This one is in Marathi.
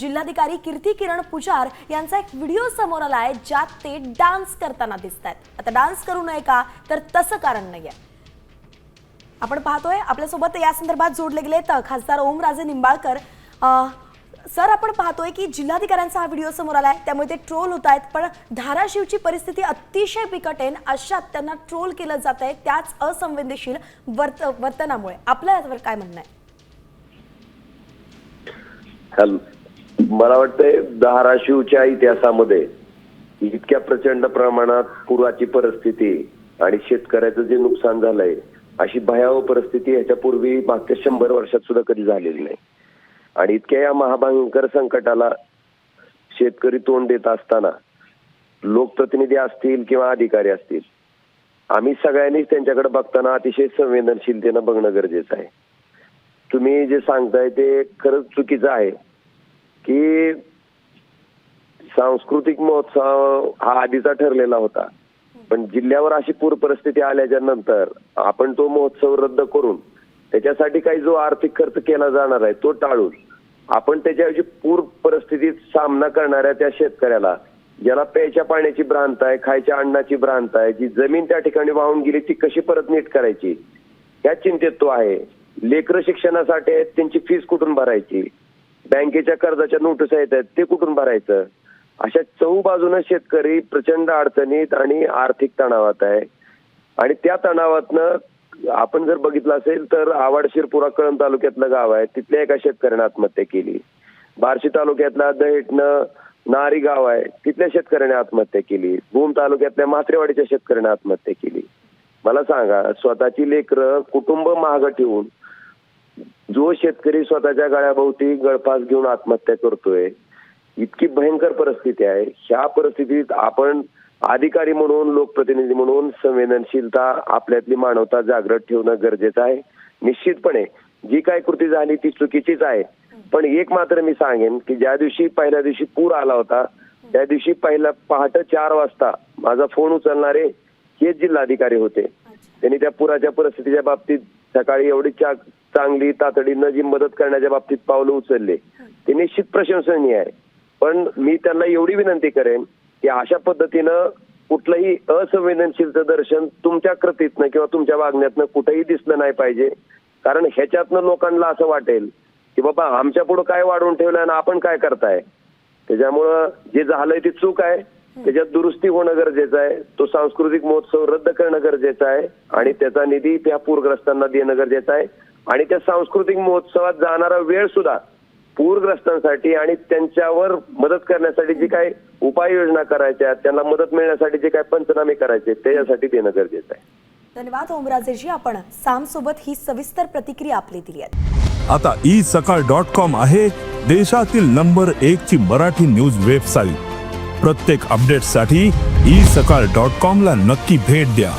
जिल्हाधिकारी कीर्ती किरण पुजार यांचा एक व्हिडिओ समोर आला आहे ज्यात ते डान्स करताना दिसत आहेत आता डान्स करू नये का? तर तसं कारण नाहीये. आपण पाहतोय आपल्यासोबत या संदर्भात जोडले गेले तर खासदार ओमराजे निंबाळकर. सर आपण पाहतोय की जिल्हाधिकाऱ्यांचा हा व्हिडिओ समोर आला आहे त्यामुळे ते ट्रोल होत आहेत पण धाराशिवची परिस्थिती अतिशय बिकट आहे अशात त्यांना ट्रोल केलं जात आहे त्याच असंवेदनशील वर्त वर्तनामुळे. आपलं यावर काय म्हणणं आहे? मला वाटतंय धाराशिवच्या इतिहासामध्ये इतक्या प्रचंड प्रमाणात पुराची परिस्थिती आणि शेतकऱ्याचं जे नुकसान झालंय अशी भयावह परिस्थिती ह्याच्यापूर्वी मागच्या शंभर वर्षात सुद्धा कधी झालेली नाही. आणि इतक्या या महाभयंकर संकटाला शेतकरी तोंड देत असताना लोकप्रतिनिधी असतील किंवा अधिकारी असतील आम्ही सगळ्यांनीच त्यांच्याकडे बघताना अतिशय संवेदनशीलतेनं बघणं गरजेचं आहे. तुम्ही जे सांगताय ते खरंच चुकीचं आहे. की सांस्कृतिक महोत्सव हा आधीचा ठरलेला होता. पण जिल्ह्यावर अशी पूर परिस्थिती आल्याच्यानंतर आपण तो महोत्सव रद्द करून त्याच्यासाठी काही जो आर्थिक खर्च केला जाणार आहे तो टाळून आपण त्याच्याऐवजी पूर परिस्थितीत सामना करणाऱ्या त्या शेतकऱ्याला ज्याला प्यायच्या पाण्याची भ्रांत आहे खायच्या अन्नाची भ्रांत आहे जी जमीन त्या ठिकाणी वाहून गेली ती कशी परत नीट करायची? या चिंतेत तो आहे. लेकर शिक्षणासाठी आहेत त्यांची फीस कुठून भरायची? बँकेच्या कर्जाच्या नोटीस येत आहेत ते कुठून भरायचं? अशा चहू शेतकरी प्रचंड अडचणीत आणि आर्थिक तणावात आहे. आणि त्या तणावातनं आपण जर बघितलं असेल तर आवाड शिरपुरा कळंब तालुक्यातलं गाव आहे तिथल्या एका शेतकऱ्यानं आत्महत्या केली. बार्शी तालुक्यातला दहेटनं नारी गाव आहे तिथल्या शेतकऱ्याने आत्महत्या केली. भूम तालुक्यातल्या मात्रेवाडीच्या शेतकऱ्याने आत्महत्या केली. मला सांगा स्वतःची लेकरं कुटुंब मागं ठेवून जो शेतकरी स्वतःच्या गळ्याभोवती गळफास घेऊन आत्महत्या करतोय इतकी भयंकर परिस्थिती आहे. ह्या परिस्थितीत आपण अधिकारी म्हणून लोकप्रतिनिधी म्हणून संवेदनशीलता आपल्यातली मानवता जागृत ठेवणं गरजेचं आहे. निश्चितपणे जी काय कृती झाली ती चुकीचीच आहे. पण एक मात्र मी सांगेन की ज्या दिवशी पहिल्या दिवशी पूर आला होता त्या दिवशी पहिला पहाटे चार वाजता माझा फोन उचलणारे हेच जिल्हाधिकारी होते. त्यांनी त्या पुराच्या परिस्थितीच्या बाबतीत सकाळी एवढी चांगली तातडीनं जी मदत करण्याच्या बाबतीत पावलं उचलले ते निश्चित प्रशंसनीय आहे. पण मी त्यांना एवढी विनंती करेन की अशा पद्धतीनं कुठलंही असंवेदनशीलचं दर्शन तुमच्या कृतीतनं किंवा तुमच्या वागण्यातनं कुठेही दिसलं नाही पाहिजे. कारण ह्याच्यातनं लोकांना असं वाटेल की बाबा आमच्या पुढे काय वाढवून ठेवलं आणि आपण काय करताय? त्याच्यामुळं जे झालंय ती चूक आहे. त्याच्यात दुरुस्ती होणं गरजेचं आहे. तो सांस्कृतिक महोत्सव रद्द करणं गरजेचं आहे. आणि त्याचा निधी त्या पूरग्रस्तांना देणं गरजेचं आहे. आणि त्या सांस्कृतिक महोत्सवात जाणारा वेळ सुद्धा पूरग्रस्तांसाठी आणि त्यांच्यावर मदत करण्यासाठी जी काही उपाययोजना करायच्या त्यांना मदत मिळण्यासाठी जे काही पंचनामे करायचे त्याच्यासाठी देणं गरजेचं आहे. धन्यवाद ओमराजेजी. आपण साम सोबत ही सविस्तर प्रतिक्रिया आपली दिली आहे. आता ई सकाळ डॉट कॉम आहे देशातील नंबर एक ची मराठी न्यूज वेबसाईट. प्रत्येक अपडेटसाठी ई सकाळ डॉट कॉम ला नक्की भेट द्या.